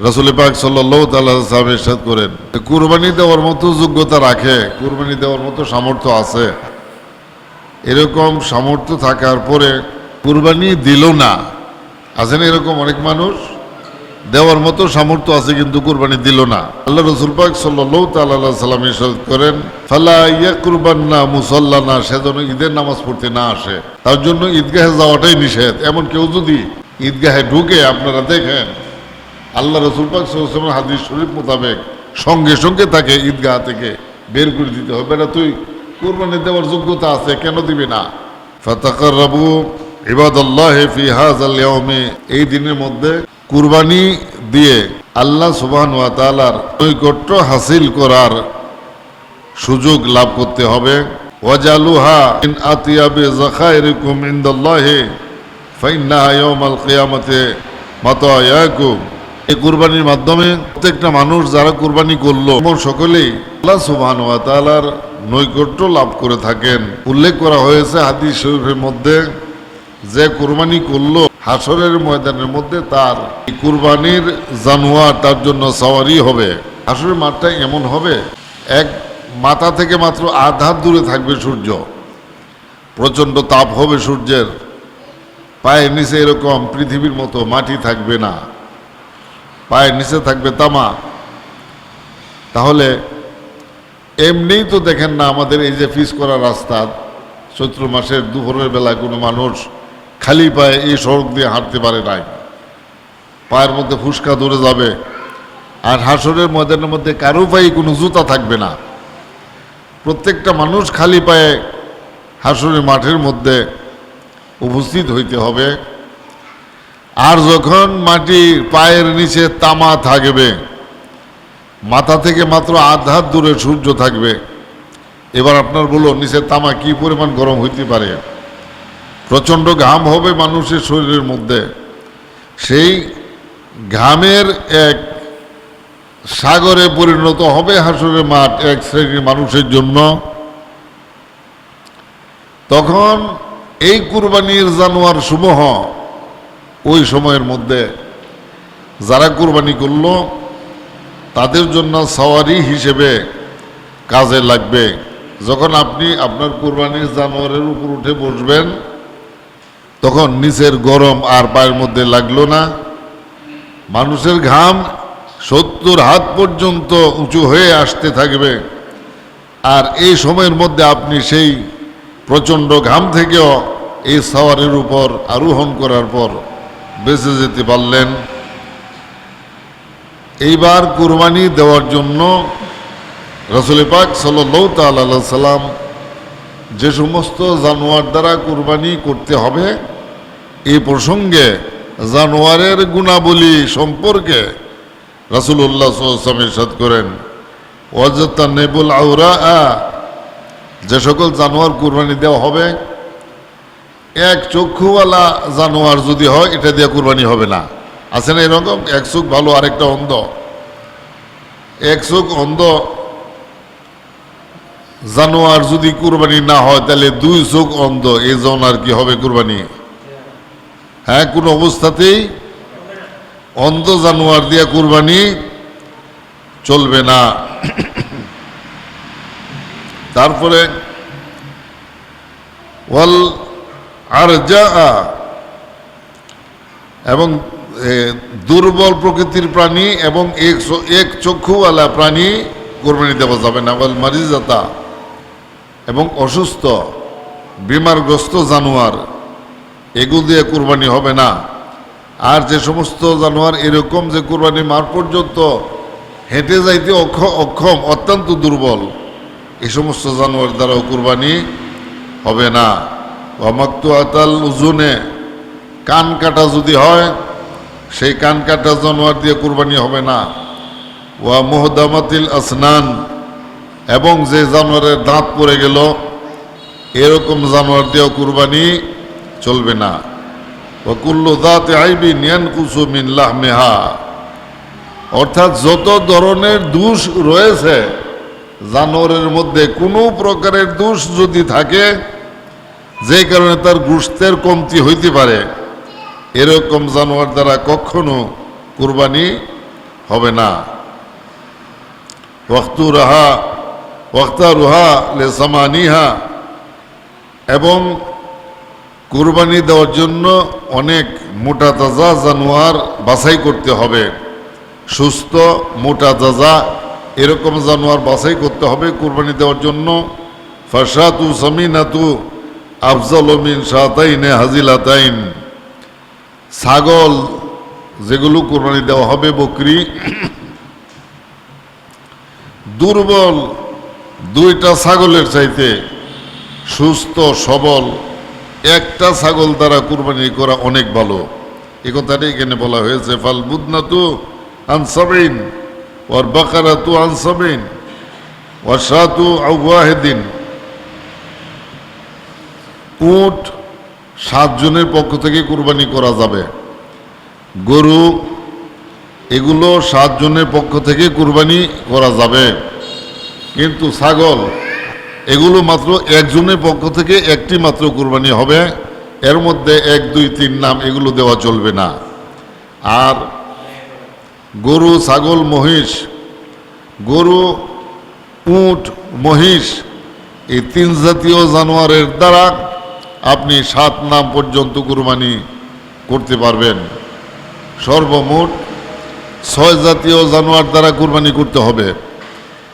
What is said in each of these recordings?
রসুল পাক সাল্লাহ ইরশাদ করেন কুরবানি দেওয়ার মতো যোগ্যতা রাখে, কুরবানি দেওয়ার মতো সামর্থ্য আছে। এরকম সামর্থ্য থাকার পরে কুরবানি দিল না। আছেন এরকম অনেক মানুষ? দেওয়ার মতো সামর্থ্য আছে কিন্তু কুরবানি দিল না। আল্লাহ রসুল পাক সাল্লাহ তাল্লাহ সাল্লাম ইরশাদ করেন, ফালা ইয়া কুরবান না মুসল্লা না সেজন্য ঈদের নামাজ পড়তে না আসে। তার জন্য ঈদগাহে যাওয়াটাই নিষেধ। এমন কেউ যদি ঈদগাহে ঢুকে, আপনারা দেখেন আল্লাহ রসুল পাক হাদিস শরীফ মোতাবেক সঙ্গে সঙ্গে তাকে ঈদগাহ থেকে বের করে দিতে হবে। এটা তুই কুরবানি দেওয়ার যোগ্যতা আছে, কেন দিবি না? ফাতাকার রাবু ইবাদুল্লাহ ফি হাজাল ইয়াউমি। এই দিনের মধ্যে কুরবানি দিয়ে আল্লাহ সুবহান ওয়া তাআলার নৈকট্য হাসিল করার সুযোগ লাভ করতে হবে। ওয়াজালুহা ইন আতিয়াবি যাখাইরিকুম ইনদাল্লাহি, ফাইন্নাহা ইয়াউমাল কিয়ামাতি মাতায়াকুম। এই কুরবানির মাধ্যমে প্রত্যেকটা মানুষ যারা কুরবানি করল, এমন সকলেই আল্লাহ সুবহান ওয়া তাআলার নৈকট্য লাভ করে থাকেন। উল্লেখ করা হয়েছে হাদিস শরীফের মধ্যে, যে কুরবানি করল হাসরের ময়দানের মধ্যে তার কুরবানির জানোয়ার তার জন্য সওয়ারি হবে। হাসরের মাঠটা এমন হবে, এক মাথা থেকে মাত্র আধ দূরে থাকবে সূর্য। প্রচণ্ড তাপ হবে সূর্যের, পায়ের নিচে এরকম পৃথিবীর মতো মাটি থাকবে না। পায়ের নিচে থাকবে তামা। তাহলে এমনিই তো দেখেন না আমাদের এই যে ফিস করা রাস্তা, চৈত্র মাসের দুপুরের বেলায় কোনো মানুষ খালি পায়ে এই সড়ক দিয়ে হাঁটতে পারে নাই। পায়ের মধ্যে ফুসকা ধরে যাবে। আর হাসরের ময়দানের মধ্যে কারও পায়ে কোনো জুতা থাকবে না। প্রত্যেকটা মানুষ খালি পায়ে হাসরের মাঠের মধ্যে উপস্থিত হইতে হবে। আর যখন মাটির পায়ের নিচে তামা থাকবে, মাথা থেকে মাত্র আধ হাত দূরে সূর্য থাকবে, এবার আপনার বলো নিচে তামা কি পরিমাণ গরম হইতে পারে? প্রচণ্ড ঘাম হবে মানুষের শরীরের মধ্যে। সেই ঘামের এক সাগরে পরিণত হবে হাসরের মাঠ এক শ্রেণির মানুষের জন্য। তখন এই কুরবানির জানোয়ার সমূহ ওই সময়ের মধ্যে যারা কোরবানি করল, তাদের জন্য সওয়ারি হিসেবে কাজে লাগবে। যখন আপনি আপনার কুরবানির জানোয়ারের উপর উঠে বসবেন, তখন নিচের গরম আর পায়ের মধ্যে লাগল না। মানুষের ঘাম সত্তর হাত পর্যন্ত উঁচু হয়ে আসতে থাকবে। আর এই সময়ের মধ্যে আপনি সেই প্রচণ্ড ঘাম থেকেও এই সাওয়ারের উপর আরোহণ করার পর বেঁচে যেতে পারলেন। এইবার কুরবানি দেওয়ার জন্য রসুল পাক সাল্লাহ তাল্লা সাল্লাম যে সমস্ত জানোয়ার দ্বারা কুরবানি করতে হবে, এই প্রসঙ্গে জানোয়ারের গুণাবলী সম্পর্কে রাসুল্লাহ সাদ করেন ওয়াজতা নেবুল আউরা যে সকল জানোয়ার কুরবানি দেওয়া হবে এক চক্ষুওয়ালা জানোয়ার যদি হয়, এটা দিয়ে কুরবানি হবে না। আছে না এরকম? এক চোখ ভালো, আরেকটা অন্ধ। এক চোখ অন্ধ জানোয়ার যদি কুরবানি না হয়, তাহলে দুই চোখ অন্ধ। এই জানোয়ার কি হবে কুরবানি? হ্যাঁ কোনো অবস্থাতেই অন্ধ জানোয়ার দিয়ে কুরবানি চলবে না। তারপরে, ওয়াল আর যা এবং দুর্বল প্রকৃতির প্রাণী এবং এক এক চক্ষুওয়ালা প্রাণী কোরবানি দেওয়া যাবে না। ওয়াল মারিজাতা, এবং অসুস্থ, বিমারগ্রস্ত জানোয়ার, এগুলো দিয়ে কোরবানি হবে না। আর যে সমস্ত জানোয়ার এরকম যে কোরবানি মার পর্যন্ত হেঁটে যাইতে অক্ষ- অক্ষম, অত্যন্ত দুর্বল এই সমস্ত জানোয়ার দ্বারাও কোরবানি হবে না। অমাক্তু আতাল উজুনে। কান কাটা যদি হয়, সেই কান কাটা জানোয়ার দিয়ে কুরবানি হবে না। ওয়া মোহদামাতিল আসনান, এবং যে জানোয়ারের দাঁত পড়ে গেল, এরকম জানোয়ার দিয়েও কুরবানি চলবে না। ও কুল্লু দাঁত আইবি নিয়ান কুসু মিন লাহমেহা। অর্থাৎ যত ধরনের দোষ রয়েছে, জানোয়ারের মধ্যে কোনো প্রকারের দোষ যদি থাকে যে কারণে তার গুস্তের কমতি হইতে পারে। এরকম জানোয়ার দ্বারা কখনো কুরবানি হবে না। রাহা, ওয়াক্তা রুহা লে সামানিহা। এবং কুরবানি দেওয়ার জন্য অনেক মোটা তাজা জানোয়ার বাছাই করতে হবে। সুস্থ মোটা তাজা এরকম জানোয়ার বাছাই করতে হবে কুরবানি দেওয়ার জন্য। ফাসাতু সামিনাতু আফজল মিন সাতাইনে হাজিলাতাইন। ছাগল যেগুলো কোরবানি দেওয়া হবে বকরি। দুর্বল দুইটা ছাগলের চাইতে সুস্থ, সবল একটা ছাগল দ্বারা কুরবানি করা অনেক ভালো। এ কথাটা এখানে বলা হয়েছে, ফাল বুদনা তু আনসাবিন ওর বাকারা তু আনসাবিন ওর সাতু আউয়াহেদিন উট সাতজনের পক্ষ থেকে কুরবানি করা যাবে। গরু, এগুলো সাতজনের পক্ষ থেকে কুরবানি করা যাবে। কিন্তু ছাগল, এগুলো মাত্র একজনের পক্ষ থেকে একটি মাত্র কুরবানি হবে। এর মধ্যে এক, দুই, তিন নাম এগুলো দেওয়া চলবে না। আর গরু, ছাগল, মহিষ, গরু, উট, মহিষ, এই তিন জাতীয় জানোয়ারের দ্বারা আপনি সাত নাম পর্যন্ত কুরবানি করতে পারবেন। সর্বমোট ছয় জাতীয় জানোয়ার দ্বারা কুরবানি করতে হবে।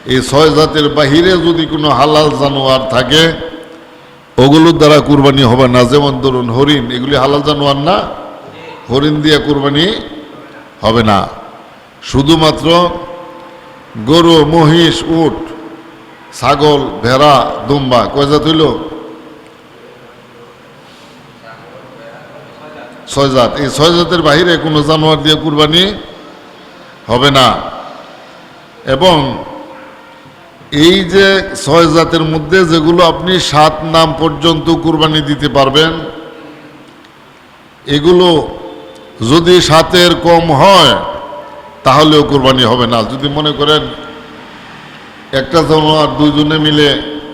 এই ছয় জাতের বাহিরে যদি কোনো হালাল জানোয়ার থাকে, ওগুলোর দ্বারা কুরবানি হবে না। যেমন ধরুন হরিণ, এগুলি হালাল জানোয়ার না? হরিণ দিয়ে কুরবানি হবে না। শুধুমাত্র গরু, মহিষ, উট, ছাগল, ভেড়া, দুম্বা, কয় জাত হইল? ছয় জাত এই ছয় জাতের বাহিরে কোনো জানোয়ার দিয়ে কুরবানি হবে না। এবং এই যে ছয় জাতের মধ্যে যেগুলো আপনি সাত নাম পর্যন্ত কুরবানি দিতে পারবেন, এগুলো যদি সাতের কম হয়, তাহলেও কুরবানি হবে না। যদি মনে করেন একটা জানোয়ার দুজনে মিলে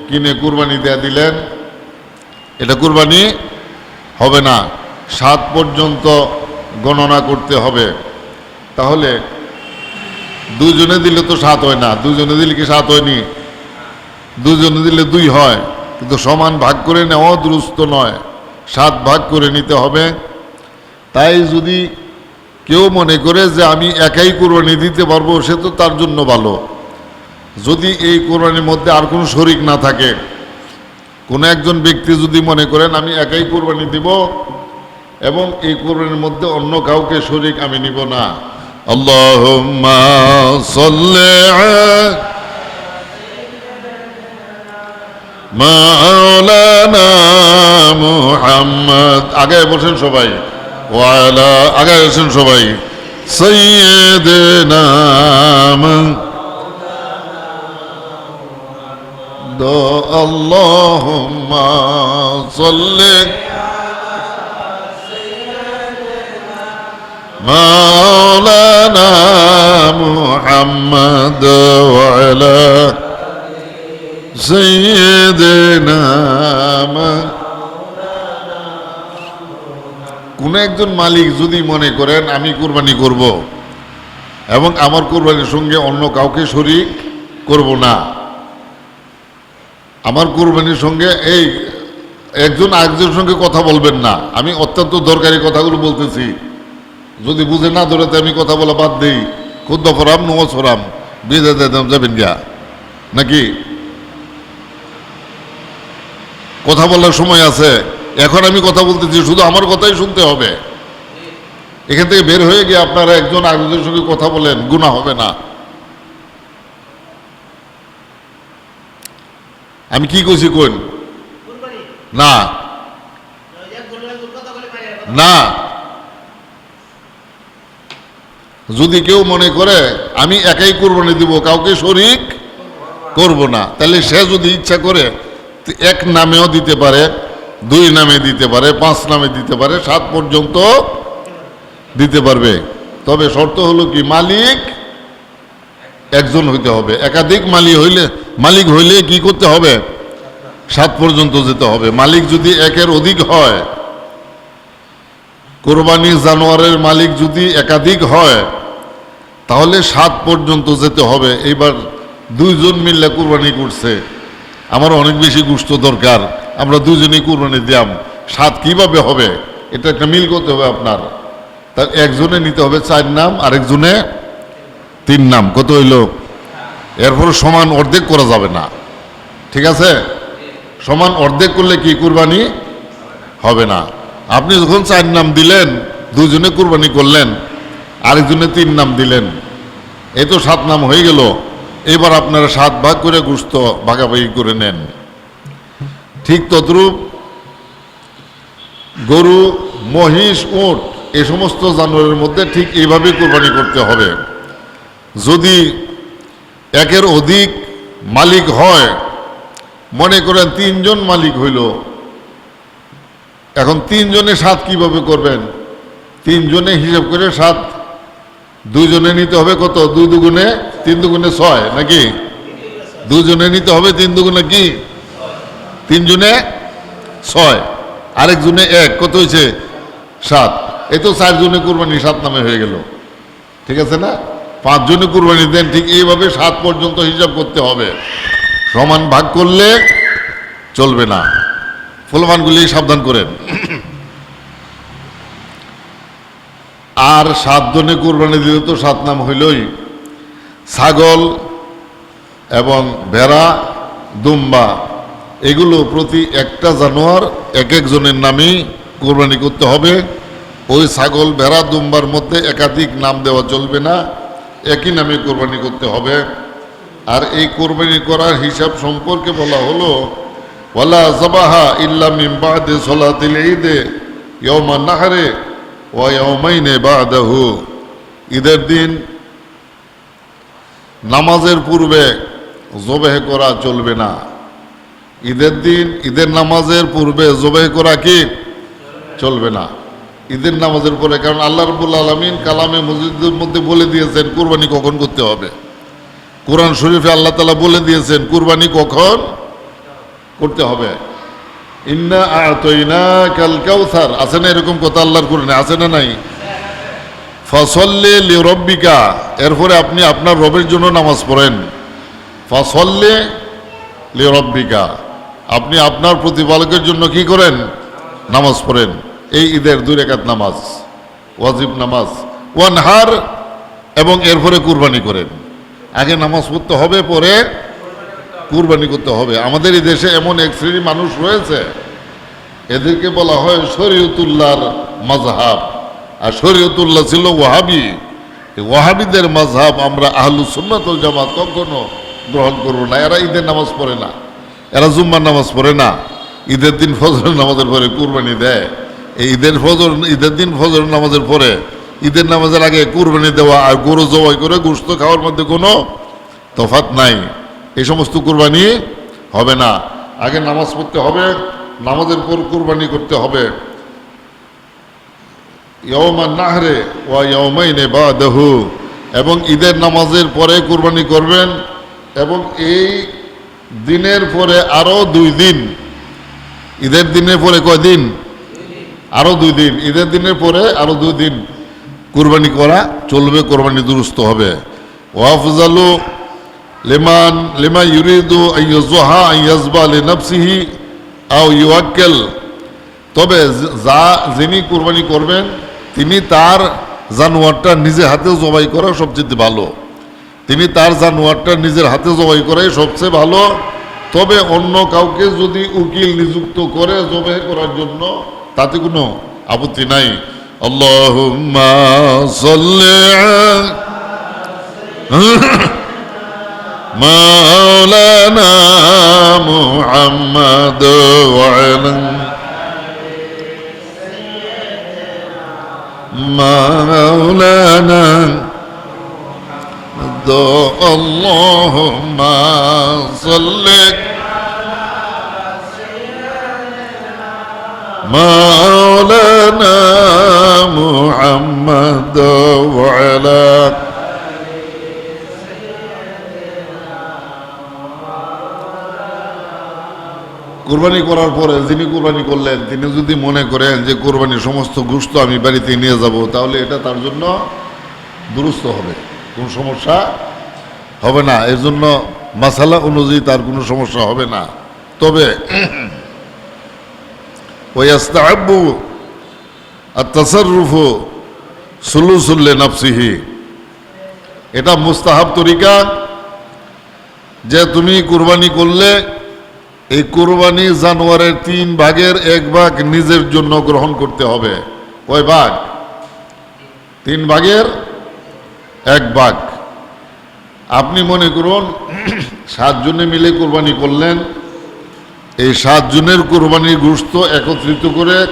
কিনে কুরবানি দেয়া দিলেন, এটা কুরবানি হবে না। সাত পর্যন্ত গণনা করতে হবে। তাহলে দুজনে দিলে তো সাত হয় না। দুজনে দিলে কি সাত হয়নি? দুজনে দিলে দুই হয়। কিন্তু সমান ভাগ করে নেওয়া দুরুস্ত নয়। সাত ভাগ করে নিতে হবে। তাই যদি কেউ মনে করে যে আমি একাই কোরবানি দিতে পারব, সে তো তার জন্য ভালো। যদি এই কোরবানির মধ্যে আর কোনো শরিক না থাকে, কোনো একজন ব্যক্তি যদি মনে করেন, আমি একাই কোরবানি দিব এবং এই কোরবানির মধ্যে অন্য কাউকে শরিক আমি নিব না। আল্লাহুম্মা সাল্লি আলা মাওলানা মুহাম্মদ। আগে বসেন সবাই। ওয়ালা আগে বসেন সবাই। সৈয়দনা দো আল্লাহুম্মা مولانا محمد وعلى سيدنا م- কোন একজন মালিক যদি মনে করেন আমি কোরবানি করব এবং আমার কোরবানির সঙ্গে অন্য কাউকে শরিক করব না আমার কোরবানির সঙ্গে এই একজন আরেকজনের সঙ্গে কথা বলবেন না আমি অত্যন্ত দরকারি কথাগুলো বলতেছি যদি বুঝে না ধরে আমি কথা বলা বাদ দিই। খুদ্ ফরাম নমজ ফরাম। বিদে দিতাম যাবেন গিয়া। নাকি? কথা বলার সময় আছে। এখন আমি কথা বলতেছি শুধু আমার কথাই শুনতে হবে। এখান থেকে বের হয়ে গিয়ে আপনারা একজন আরেকজনের সঙ্গে কথা বলেন গুণা হবে না। আমি কি কইছি কোন? না। না। যদি কেউ মনে করে, আমি একাই কোরবানি দিব, কাউকে শরিক করব না। তাহলে সে যদি ইচ্ছা করে, এক নামেও দিতে পারে, দুই নামে দিতে পারে, পাঁচ নামে দিতে পারে, সাত পর্যন্ত দিতে পারবে। তবে শর্ত হলো কি, মালিক একজন হইতে হবে। একাধিক মালিক হইলে মালিক হইলে কি করতে হবে? সাত পর্যন্ত যেতে হবে। মালিক যদি একের অধিক হয় কোরবানি জানোয়ারের মালিক যদি একাধিক হয় তাহলে সাত পর্যন্ত যেতে হবে। এইবার দুইজন মিললে কুরবানি করছে। আমার অনেক বেশি গুস্ত দরকার। আমরা দুজনেই কুরবানি দিয়াম। সাত কীভাবে হবে? এটা একটা মিল করতে হবে আপনার। তার একজনে নিতে হবে চার নাম, আরেকজনে তিন নাম। কত হইল? এরপর সমান অর্ধেক করা যাবে না। ঠিক আছে? সমান অর্ধেক করলে কি কুরবানি হবে না? আপনি যখন চার নাম দিলেন, দুজনে কুরবানি করলেন আরেকজনে তিন নাম দিলেন। এই তো সাত নাম হয়ে গেল। এবার আপনারা সাত ভাগ করে গুস্ত ভাগাভাগি করে নেন। ঠিক তদ্রূপ গরু, মহিষ, উট, এ সমস্ত জানোয়ারের মধ্যে ঠিক এইভাবে কোরবানি করতে হবে। যদি একের অধিক মালিক হয়, মনে করেন তিনজন মালিক হইল, এখন তিনজনে সাত কীভাবে করবেন? তিনজনে হিসাব করে সাত দুইজনে নিতে হবে কত? দুই দুগুণে তিন দুগুণে ছয়, নাকি? দুজনে নিতে হবে তিন দুগুণে কি? তিনজনে ছয় আরেকজনে এক, কত হয়েছে? সাত। এই তো চার চারজনে কুরবানি, সাত নামে হয়ে গেল। ঠিক আছে না? পাঁচ পাঁচজনে কুরবানি দেন, ঠিক এইভাবে সাত পর্যন্ত হিসাব করতে হবে। সমান ভাগ করলে চলবে না। ফুলমানগুলি সাবধান করেন। আর সাতজনে কোরবানি দিলে তো সাত নাম হইলই। ছাগল এবং ভেড়া, দুম্বা, এগুলো প্রতি একটা জানোয়ার এক একজনের নামেই কোরবানি করতে হবে। ওই ছাগল, ভেড়া, দুম্বার মধ্যে একাধিক নাম দেওয়া চলবে না, একই নামে কোরবানি করতে হবে। আর এই কোরবানি করার হিসাব সম্পর্কে বলা হলো, ওয়ালা জবাহা ইল্লা মিন বাদে সলাতিল ঈদে, ইয়াউমা নাহরে ওয়া ইয়াউমাইনে বাদাহু। ঈদের দিন নামাজের পূর্বে জবেহ করা চলবে না। ঈদের দিন, ঈদের নামাজের পূর্বে জবেহ করা কি? চলবে না। ঈদের নামাজের পরে, কারণ আল্লাহ রবুল আলমিন কালামে মসজিদের মধ্যে বলে দিয়েছেন, কুরবানি কখন করতে হবে? কোরআন শরীফে আল্লাহ তালা বলে দিয়েছেন, কুরবানি কখন করতে হবে? আছে না এরকম কথা আল্লাহর কোরআনে? আছে না নাই? ফসল্লে লিরব্বিকা। এরপরে আপনি আপনার রবের জন্য নামাজ পড়েন। ফসল্লে লিরব্বিকা। আপনি আপনার প্রতিপালকের জন্য কি করেন? নামাজ পড়েন। এই ঈদের দুই রেখাত নামাজ, ওয়াজিব নামাজ, ওয়ানহার এবং এরপরে কুরবানি করেন। আগে নামাজ পড়তে হবে, পরে কুরবানি করতে হবে। আমাদের এই দেশে এমন এক শ্রেণি মানুষ রয়েছে, এদেরকে বলা হয় শরীয়তুল্লাহর মাজহাব আর শরীয়তুল্লাহ ছিল ওয়াহাবি। ওয়াহাবিদের মাজহাব আমরা আহলু সুন্নাতুল জামাত কখনো গ্রহণ করব না। এরা ঈদের নামাজ পড়ে না, এরা জুম্মার নামাজ পড়ে না। ঈদের দিন ফজর নামাজের পরে কুরবানি দেয়। এই ঈদের ফজর, ঈদের দিন ফজর নামাজের পরে ঈদের নামাজের আগে কুরবানি দেওয়া আর গরু জবাই করে গোস্ত খাওয়ার মধ্যে কোনো তফাত নাই। এই সমস্ত কুরবানি হবে না। আগে নামাজ পড়তে হবে, নামাজের পর কুরবানি করতে হবে। ইয়মা নাহরে ওয়া ইয়মাইনে বা দেহু এবং ঈদের নামাজের পরে কুরবানি করবেন, এবং এই দিনের পরে আরও দুই দিন। ঈদের দিনের পরে কয়দিন আরও দুই দিন। ঈদের দিনের পরে আরও দুই দিন কুরবানি করা চলবে, কোরবানি দুরুস্ত হবে। ওয়াফজালু লিমান লিমা ইউরিদু আইয়ুজহা আইয়াজবা লিনাফসিহি আও ইউয়াক্কেল। তবে যা যিনি কুরবানি করবেন, তিনি তার জানোয়ারটা নিজে হাতে জবাই করা সবচেয়ে ভালো। তিনি তার জানোয়ারটা নিজের হাতে জবাই করাই সবচেয়ে ভালো। তবে অন্য কাউকে যদি উকিল নিযুক্ত করে জবাই করার জন্য, তাতে কোনো আপত্তি নাই। সাল্লি مولانا محمد وعلى مولانا اللهم صل مولانا محمد وعلى কোরবানি করার পরে যিনি কোরবানি করলেন, তিনি যদি মনে করেন যে কোরবানির সমস্ত গুস্ত আমি বাড়িতে নিয়ে যাব, তাহলে এটা তার জন্য দুরুস্ত হবে। কোনো সমস্যা হবে না। এর জন্য মাসালা অনুযায়ী তার কোনো সমস্যা হবে না। তবে ওয়াস্তাহাব্বু আর তাসাররুফু সুলুসুল্লে নাফসিহি এটা মুস্তাহাব তরিকা যে তুমি কুরবানি করলে এই কোরবানি জানোয়ারের তিন ভাগের এক ভাগ নিজের জন্য গ্রহণ করতে হবে। কয় ভাগ? তিন ভাগের এক ভাগ। আপনি মনে করুন সাতজনে মিলে কোরবানি করলেন। এই সাতজনের কোরবানির গোস্ত একত্রিত করে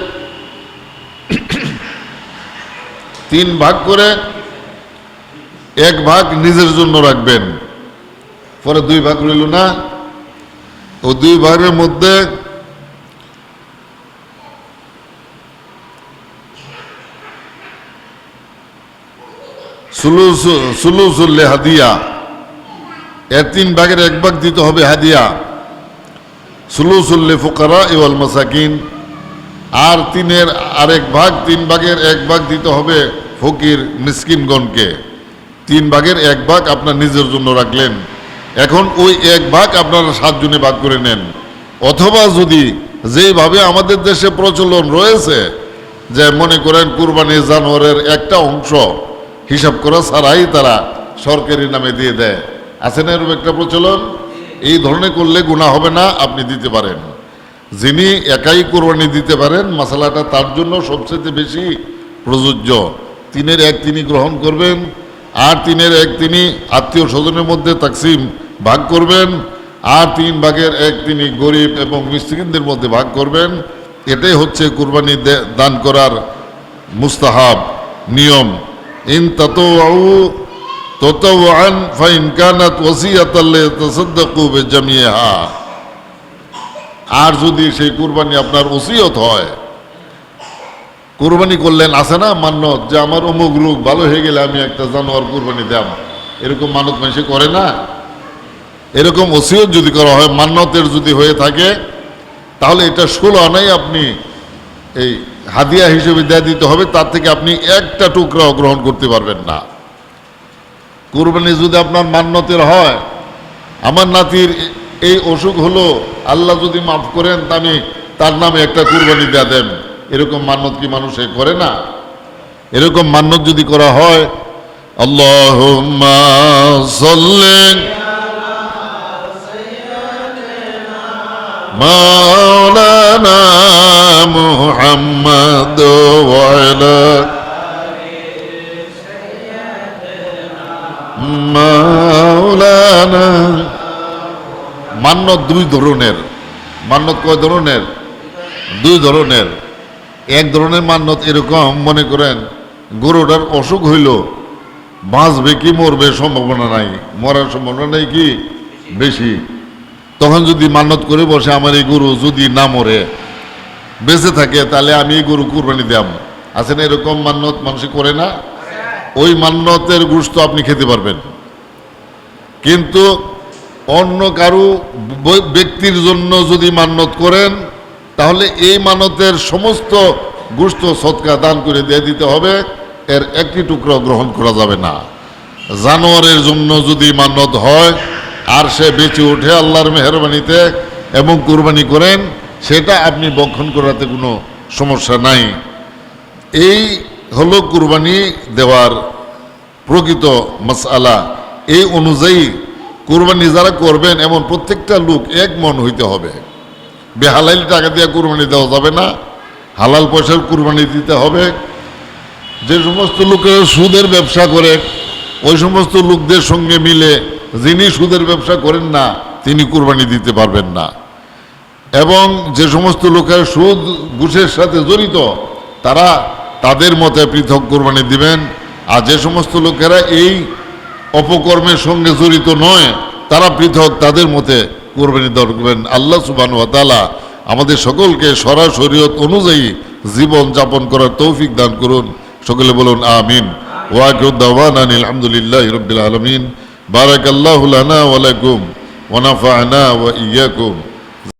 তিন ভাগ করে এক ভাগ নিজের জন্য রাখবেন। পরে দুই ভাগ রইল না? ও দুই ভাগের মধ্যে সুলুসুল্লে হাদিয়া। এর তিন ভাগের এক ভাগ দিতে হবে হাদিয়া। সুলুসুল্লে ফুকারা ইওয়াল মাসাকিন। আর তিনের আরেক ভাগ, তিন ভাগের এক ভাগ দিতে হবে ফকির মিসকিনগণকে। তিন ভাগের এক ভাগ আপনার নিজের জন্য রাখলেন। এখন ওই এক ভাগ আপনারা সাতজনে ভাগ করে নেন। অথবা যদি যেভাবে আমাদের দেশে প্রচলন রয়েছে, যে মনে করেন কুরবানি জানোয়ারের একটা অংশ হিসাব করা ছাড়াই তারা সরকারি নামে দিয়ে দেয়। আছে না এরকম একটা প্রচলন? এই ধরনের করলে গুণা হবে না, আপনি দিতে পারেন। যিনি একাই কোরবানি দিতে পারেন মশলাটা তার জন্য সবচেয়ে বেশি প্রযোজ্য। তিনের এক তিনি গ্রহণ করবেন, আর তিনের এক তিনি আত্মীয় স্বজনের মধ্যে তাকসিম ভাগ করবেন, আর তিন ভাগের এক তিনি গরিব এবং মিস্ত্রিকদের মধ্যে ভাগ করবেন। এটাই হচ্ছে কুরবানি দান করার মুস্তাহাব, নিয়ম। ইন বিজামিহা আর যদি সেই কুরবানি আপনার ওসিয়ত হয়, কুরবানি করলেন, আছে না মান্যত যে আমার অমুক রোগ ভালো হয়ে গেলে আমি একটা জানোয়ার কুরবানি দাম এরকম মানত মানুষে করে না? এরকম ওসিয়ত যদি করা হয়, মান্যতের যদি হয়ে থাকে, তাহলে এটা ষোলো আনাই আপনি এই হাদিয়া হিসেবে দেয়া দিতে হবে, তার থেকে আপনি একটা টুকরাও গ্রহণ করতে পারবেন না। কুরবানি যদি আপনার মান্যতের হয়, আমার নাতির এই অসুখ হলো, আল্লাহ যদি মাফ করেন, তা আমি তার নামে একটা কুরবানি দেয়া দেন। এরকম মান্যত কি মানুষে করে না? এরকম মান্যত যদি করা হয় আল্লাহ মান্যত দুই ধরনের মান্যত কয় ধরনের? দুই ধরনের। এক ধরনের মান্যত এরকম, মনে করেন গরুটার অসুখ হইল, বাঁচবে কি মরবে সম্ভাবনা নাই, মরার সম্ভাবনা নাই কি? বেশি। তখন যদি মান্যত করে বসে আমার এই গরু যদি না মরে, বেঁচে থাকে, তাহলে আমি এই গরু কুরবানি দাম আছে না এরকম মান্যত মানুষ করে না? ওই মান্যতের গুস্ত আপনি খেতে পারবেন। কিন্তু অন্য কারু ব্যক্তির জন্য যদি মান্যত করেন, তাহলে এই মানতের সমস্ত গুস্ত সৎকা দান করে দিয়ে দিতে হবে। এর একটি টুকরো গ্রহণ করা যাবে না। জানোয়ারের জন্য যদি মান্যত হয় আর সে বেঁচে ওঠে আল্লাহর মেহরবানিতে এবং কুরবানি করেন, সেটা আপনি বক্ষণ করাতে কোনো সমস্যা নাই। এই হলো কুরবানি দেওয়ার প্রকৃত মাসআলা। এই অনুযায়ী কুরবানি যারা করবেন, এমন প্রত্যেকটা লোক এক মন হইতে হবে। বেহালাইল টাকা দিয়ে কুরবানি দেওয়া যাবে না। হালাল পয়সার কুরবানি দিতে হবে। যে সমস্ত লোকের সুদের ব্যবসা করে ওই সমস্ত লোকদের সঙ্গে মিলে যিনি সুদের ব্যবসা করেন না, তিনি কুরবানি দিতে পারবেন না। এবং যে সমস্ত লোকের সুদ, ঘুষের সাথে জড়িত, তারা তাদের মতে পৃথক কোরবানি দিবেন। আর যে সমস্ত লোকেরা এই অপকর্মের সঙ্গে জড়িত নয়, তারা পৃথক তাদের মতে কোরবানি করবেন আল্লাহ সুবান তালা আমাদের সকলকে সরাসরিয়ত অনুযায়ী জীবন যাপন করার তৌফিক দান করুন। সকলে বলুন, আমিন। ওয়াকুদ্দাওয়ান আলহামদুলিল্লাহ রবিল আলমিন। বারাক আল্লাহ লানা ওয়ালাকুম ওনাফানা ওয়া ইয়াকুম।